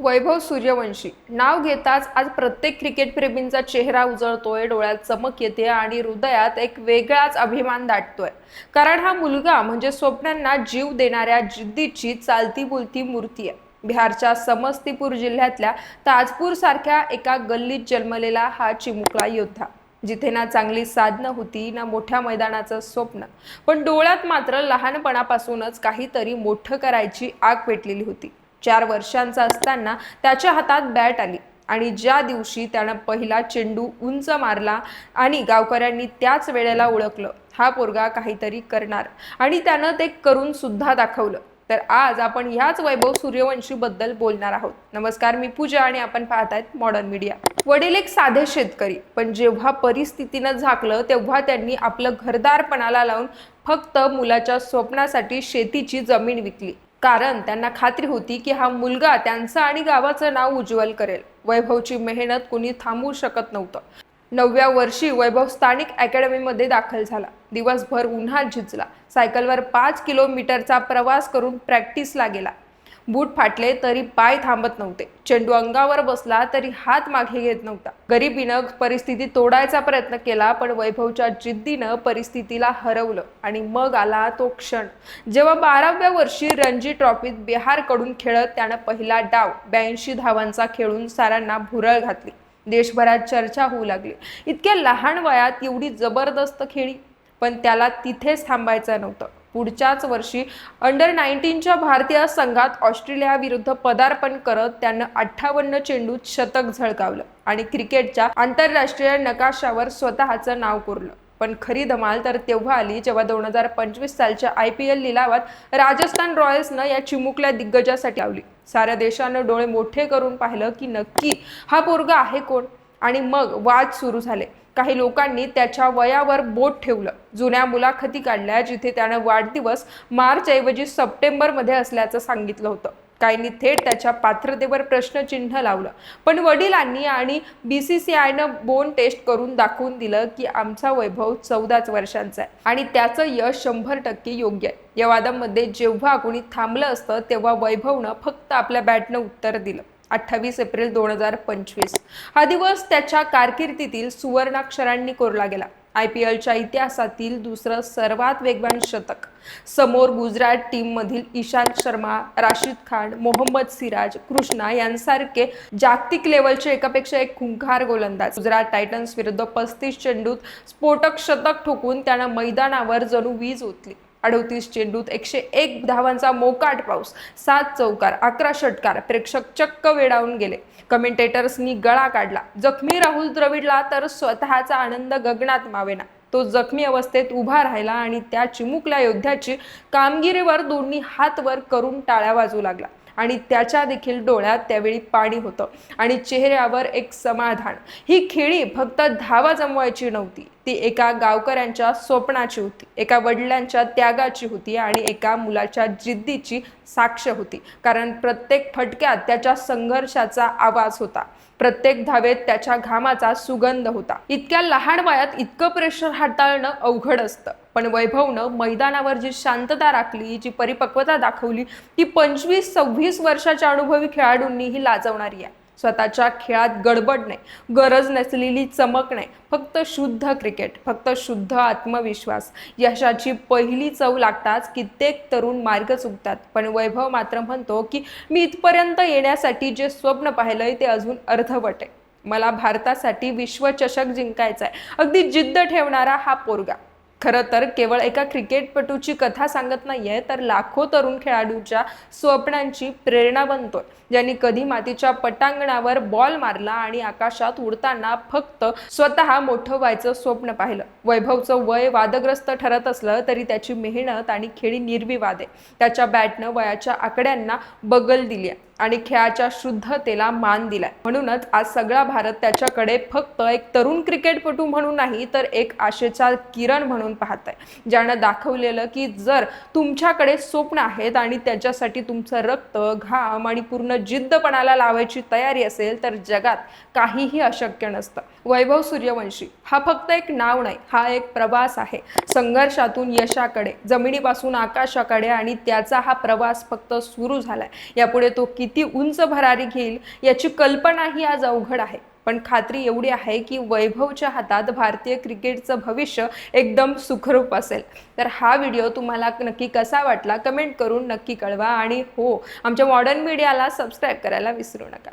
वैभव सूर्यवंशी. नाव घेताच आज प्रत्येक क्रिकेटप्रेमींचा चेहरा उजळतोय डोळ्यात चमक येते आणि हृदयात एक वेगळाच अभिमान दाटतोय. कारण हा मुलगा म्हणजे स्वप्नांना जीव देणाऱ्या जिद्दीची चालती बोलती मूर्ती आहे. बिहारच्या समस्तीपूर जिल्ह्यातल्या ताजपूर सारख्या एका गल्लीत जन्मलेला हा चिमुकला योद्धा. जिथे ना चांगली साधनं होती ना मोठ्या मैदानाचं स्वप्न. पण डोळ्यात मात्र लहानपणापासूनच काहीतरी मोठं करायची आग पेटलेली होती. चार वर्षांचा असताना त्याच्या हातात बॅट आली आणि ज्या दिवशी त्यानं पहिला चेंडू उंच मारला आणि गावकऱ्यांनी त्याच वेळेला ओळखलं हा पोरगा काहीतरी करणार आणि त्यानं ते करून सुद्धा दाखवलं. तर आज आपण ह्याच वैभव सूर्यवंशी बद्दल बोलणार आहोत. नमस्कार मी पूजा आणि आपण पाहत आहेत मॉडर्न मीडिया वडील एक साधे शेतकरी पण जेव्हा परिस्थितीनं झाकलं तेव्हा त्यांनी आपलं घरदारपणाला लावून फक्त मुलाच्या स्वप्नासाठी शेतीची जमीन विकली. कारण त्यांना खात्री होती की हा मुलगा त्यांचं आणि गावाचं नाव उज्ज्वल करेल. वैभवची मेहनत कुणी थांबवू शकत नव्हतं. नवव्या वर्षी वैभव स्थानिक अकॅडमीमध्ये दाखल झाला. दिवसभर उन्हात झिजला. सायकलवर पाच किलोमीटरचा प्रवास करून प्रॅक्टिसला गेला. बूट फाटले तरी पाय थांबत नव्हते. चेंडू अंगावर बसला तरी हात मागे घेत नव्हता. गरिबीनं परिस्थिती तोडायचा प्रयत्न केला पण वैभवच्या जिद्दीनं परिस्थितीला हरवलं आणि मग आला तो क्षण. जेव्हा बाराव्या वर्षी रणजी ट्रॉफीत बिहारकडून खेळत त्यानं पहिला डाव ब्याऐंशी धावांचा खेळून सारांना भुरळ घातली. देशभरात चर्चा होऊ लागली. इतक्या लहान वयात एवढी जबरदस्त खेळी पण त्याला तिथेच थांबायचं नव्हतं. पुढच्याच वर्षी अंडर नाईन्टीनच्या भारतीय संघात ऑस्ट्रेलियाविरुद्ध पदार्पण करत त्यानं अठ्ठावन्न चेंडूत शतक झळकावलं आणि क्रिकेटच्या आंतरराष्ट्रीय नकाशावर स्वतःचं नाव कोरलं. पण खरी धमाल तर तेव्हा आली जेव्हा दोन हजार पंचवीस सालच्या आय पी एल लिलावात राजस्थान रॉयल्सनं या चिमुकल्या दिग्गजासाठी लावली साऱ्या देशानं डोळे मोठे करून पाहिलं की नक्की हा पोरगा आहे कोण? आणि मग वाद सुरू झाले. काही लोकांनी त्याच्या वयावर बोट ठेवलं. जुन्या मुलाखती काढल्या जिथे त्यानं वाढदिवस मार्च ऐवजी सप्टेंबरमध्ये असल्याचं सांगितलं होतं. काहींनी थेट त्याच्या पात्रतेवर प्रश्नचिन्ह लावलं. पण वडिलांनी आणि बी सी सी आयनं बोन टेस्ट करून दाखवून दिलं की आमचा वैभव चौदाच वर्षांचा आहे आणि त्याचं यश शंभर टक्के योग्य आहे. या वादामध्ये जेव्हा कोणी थांबलं असतं तेव्हा वैभवनं फक्त आपल्या बॅटनं उत्तर दिलं. अठ्ठावीस एप्रिल दोन हजार पंचवीस. हा दिवस त्याच्या कारकिर्दीतील सुवर्णाक्षरांनी कोरला गेला. आय पी एलच्या इतिहासातील दुसरं सर्वात वेगवान शतक. समोर गुजरात टीममधील इशांत शर्मा राशिद खान मोहम्मद सिराज कृष्णा यांसारखे जागतिक लेवलचे एकापेक्षा एक खुंखार गोलंदाज. गुजरात टायटन्स विरुद्ध पस्तीस चेंडूत स्फोटक शतक ठोकून त्यानं मैदानावर जणू वीज ओतली. अडोतीस चेंडूत एकशे एक धावांचा मोकाट पाऊस सात चौकार अकरा षटकार प्रेक्षक चक्क वेडावून गेले. कमेंटेटर्सनी गळा काढला. जखमी राहुल द्रविडला तर स्वतःचा आनंद गगनात मावेना. तो जखमी अवस्थेत उभा राहिला आणि त्या चिमुकल्या योद्ध्याची कामगिरीवर दोन्ही हात वर करून टाळ्या वाजू लागला. आणि त्याच्या देखील डोळ्यात त्यावेळी पाणी होतं आणि चेहऱ्यावर एक समाधान. ही खेळी फक्त धावा जमवायची नव्हती. ती एका गावकऱ्यांच्या स्वप्नाची होती. एका वडिलांच्या त्यागाची होती आणि एका मुलाच्या जिद्दीची साक्ष होती. कारण प्रत्येक फटक्यात त्याच्या संघर्षाचा आवाज होता. प्रत्येक धावेत त्याच्या घामाचा सुगंध होता. इतक्या लहान वयात इतकं प्रेशर हाताळणं अवघड असतं. पण वैभवनं मैदानावर जी शांतता राखली जी परिपक्वता दाखवली ती पंचवीस सव्वीस वर्षाच्या अनुभवी खेळाडूंनीही लाजवणारी आहे. स्वतःच्या खेळात गडबड नाही गरज नसलेली चमक नाही फक्त शुद्ध क्रिकेट फक्त शुद्ध आत्मविश्वास. यशाची पहिली चव लागताच कित्येक तरुण मार्ग चुकतात. पण वैभव मात्र म्हणतो की मी इथपर्यंत येण्यासाठी जे स्वप्न पाहिलंय ते अजून अर्धवट आहे. मला भारतासाठी विश्वचषक जिंकायचा आहे अगदी जिद्द ठेवणारा हा पोरगा. खरं तर केवळ एका क्रिकेटपटूची कथा सांगत नाही आहे तर लाखो तरुण खेळाडूच्या स्वप्नांची प्रेरणा बनतोय. ज्यांनी कधी मातीच्या पटांगणावर बॉल मारला आणि आकाशात उडताना फक्त स्वतः मोठं व्हायचं स्वप्न पाहिलं. वैभवचं वय वादग्रस्त ठरत असलं तरी त्याची मेहनत आणि खेळी निर्विवाद. आहे त्याच्या बॅटनं वयाच्या आकड्यांना बगल दिली आहे आणि खेळाच्या शुद्धतेला मान दिलाय. म्हणूनच आज सगळा भारत त्याच्याकडे फक्त एक तरुण क्रिकेटपटू म्हणून नाही तर एक आशेचा किरण म्हणून पाहत आहे ज्यानं दाखवलेलं की जर तुमच्याकडे स्वप्न आहेत आणि त्याच्यासाठी तुमचं रक्त घाम आणि पूर्ण जिद्दपणाला लावायची तयारी असेल तर जगात काहीही अशक्य नसतं. वैभव सूर्यवंशी हा फक्त एक नाव नाही हा एक प्रवास आहे. संघर्षातून यशाकडे जमिनीपासून आकाशाकडे आणि त्याचा हा प्रवास फक्त सुरू झालाय. यापुढे तो किती उंच भरारी घेईल याची कल्पनाही आज अवघड आहे. पण खात्री एवढी आहे की वैभवच्या हातात भारतीय क्रिकेटचं भविष्य एकदम सुखरूप असेल. तर हा व्हिडिओ तुम्हाला नक्की कसा वाटला कमेंट करून नक्की कळवा आणि हो आमच्या मॉडर्न मीडियाला सबस्क्राईब करायला विसरू नका.